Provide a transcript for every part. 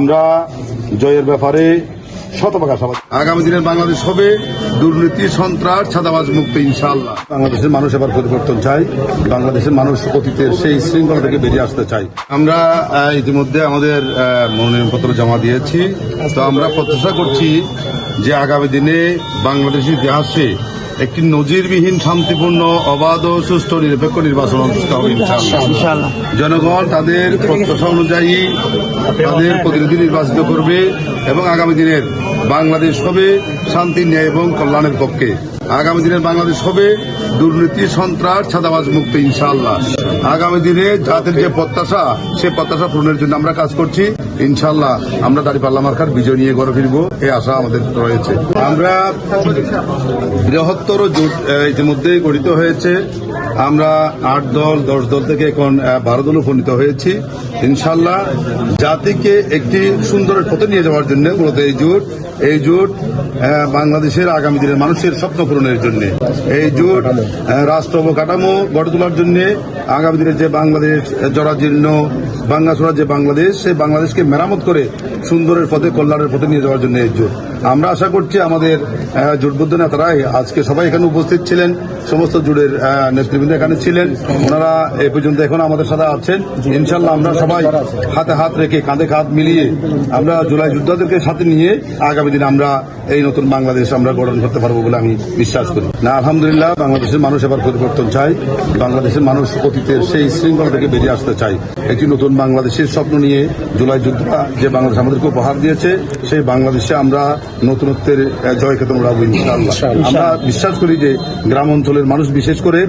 আমরা জয়ের ব্যাপারে শতভাগ আশাবাদ। আগামী দিনের বাংলাদেশ হবে দুর্নীতি সন্ত্রাস ছাদাবাজ মুক্ত ইনশাআল্লাহ। বাংলাদেশের মানুষ এবার পরিবর্তন চাই বাংলাদেশের মানুষ অতীতের সেই শৃঙ্খলা থেকে বেরিয়ে আসতে চাই আমরা ইতিমধ্যে আমাদের মনোনয়নপত্র জমা দিয়েছি। তো আমরা প্রত্যাশা করছি যে আগামী দিনে বাংলাদেশের ইতিহাসে একটি নজিরবিহীন শান্তিপূর্ণ অবাধ ও সুষ্ঠু নিরপেক্ষ নির্বাচন অনুষ্ঠিত হবে জনগণ তাদের প্রত্যাশা অনুযায়ী তাদের প্রতিনিধি নির্বাচিত করবে এবং আগামী দিনের বাংলাদেশ হবে শান্তি ন্যায় এবং কল্যাণের পক্ষে। আগামী দিনের বাংলাদেশ হবে দুর্নীতি, সন্ত্রাস, ছাদাবাজ মুক্ত, ইনশাআল্লাহ। আগামী দিনে জাতির যে প্রত্যাশা, সে প্রত্যাশা পূরণের জন্য আমরা কাজ করছি। ইনশাআল্লাহ আমরা দাঁড়িপাল্লা মার্কার বিজয় নিয়ে গড়ে ফিরবো, এই আশা আমাদের রয়েছে। আমরা বৃহত্তর জোট ইতিমধ্যেই গঠিত হয়েছে। আমরা আট দল, দশ দল থেকে এখন বারো দল উপনীত হয়েছি। ইনশাল্লাহ জাতিকে একটি সুন্দরের পথে নিয়ে যাওয়ার জন্য মূলত এই জোট এই জোট বাংলাদেশের আগামী দিনের মানুষের স্বপ্ন পূরণের জন্য। এই জোট রাষ্ট্র অবকাঠামো গড়ে তোলার জন্য আগামী দিনের যে বাংলাদেশ জরাজীর্ণ বাংলাছড়া যে বাংলাদেশ, সেই বাংলাদেশকে মেরামত করে সুন্দরের পথে, কল্যাণের পথে নিয়ে যাওয়ার জন্য এই জোট। আমরা আশা করছি আমাদের জোটবদ্ধ নেতারাই আজকে সবাই এখানে উপস্থিত ছিলেন, সমস্ত জোটের নেতৃবৃন্দ এখানে ছিলেন। ওনারা এ পর্যন্ত এখন আমাদের সাথে আছেন। ইনশাল্লাহ আমরা সবাই হাতে হাত রেখে, কাঁধে কাঁধ মিলিয়ে আমরা জুলাই যোদ্ধাদেরকে সাথে নিয়ে আগামী দিনে আমরা এই নতুন বাংলাদেশ আমরা গঠন করতে পারব বলে আমি বিশ্বাস করি। না, আলহামদুলিল্লাহ, বাংলাদেশের মানুষ এবার পরিবর্তন চাই বাংলাদেশের মানুষ অতীতের সেই শৃঙ্খলা থেকে বেরিয়ে আসতে চাই একটি নতুন বাংলাদেশের স্বপ্ন নিয়ে জুলাই যোদ্ধা যে বাংলাদেশ আমাদেরকে উপহার দিয়েছে, সেই বাংলাদেশে আমরা নতুনত্বের আহ, জয় খেতে উড়াবো ইনশাআল্লাহ। আমরা বিশ্বাস করি যে গ্রাম অঞ্চলের মানুষ বিশেষ করে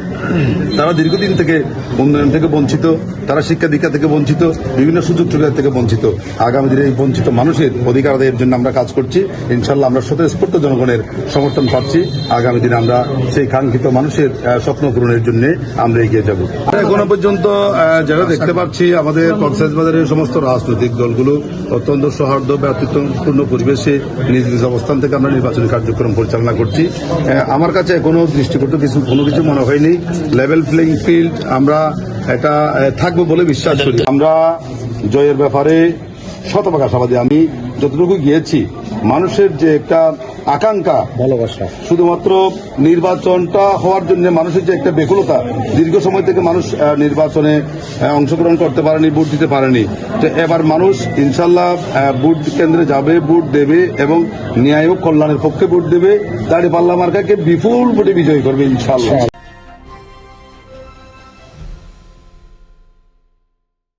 তারা দীর্ঘদিন থেকে উন্নয়ন থেকে বঞ্চিত তারা শিক্ষা দীক্ষা থেকে বঞ্চিত বিভিন্ন সুযোগ সুবিধা থেকে বঞ্চিত। আগামী দিনে এই বঞ্চিত মানুষের অধিকার আদায়ের জন্য আমরা কাজ করছি। ইনশাল্লাহ আমরা স্বতঃস্ফূর্ত জনগণের সমর্থন পাচ্ছি। আগামী দিনে আমরা সেই কাঙ্ক্ষিত মানুষের স্বপ্ন পূরণের জন্য আমরা এগিয়ে যাব। এখনও পর্যন্ত যারা দেখতে পাচ্ছি আমাদের কক্সবাজারের সমস্ত রাজনৈতিক দলগুলো অত্যন্ত সৌহার্দ্য ব্যক্তিত্বপূর্ণ পরিবেশে নিজ নিজ অবস্থান থেকে আমরা নির্বাচনী কার্যক্রম পরিচালনা করছি। আমার কাছে কোনো দৃষ্টিকোণ কিছু কোনো কিছু মনে হয়নি। লেভেল প্লেইং ফিল্ড আমরা এটা থাকব বলে বিশ্বাস করি। আমরা জয়ের ব্যাপারে শতভাগ আশাবাদী। আমি যতটুকু গিয়েছি, মানুষের যে একটা আকাঙ্ক্ষা। ভালোবাসা। শুধুমাত্র নির্বাচনটা হওয়ার জন্য মানুষের যে একটা বেকুলতা দীর্ঘ সময় থেকে মানুষ নির্বাচনে অংশগ্রহণ করতে পারেনি ভোট দিতে পারেনি। তো এবার মানুষ ইনশাল্লাহ ভোট কেন্দ্রে যাবে ভোট দেবে এবং ন্যায় ও কল্যাণের পক্ষে ভোট দেবে। দাঁড়িয়ে পাল্লা মার্কাকে বিপুল ভোটে বিজয়ী করবে ইনশাল্লাহ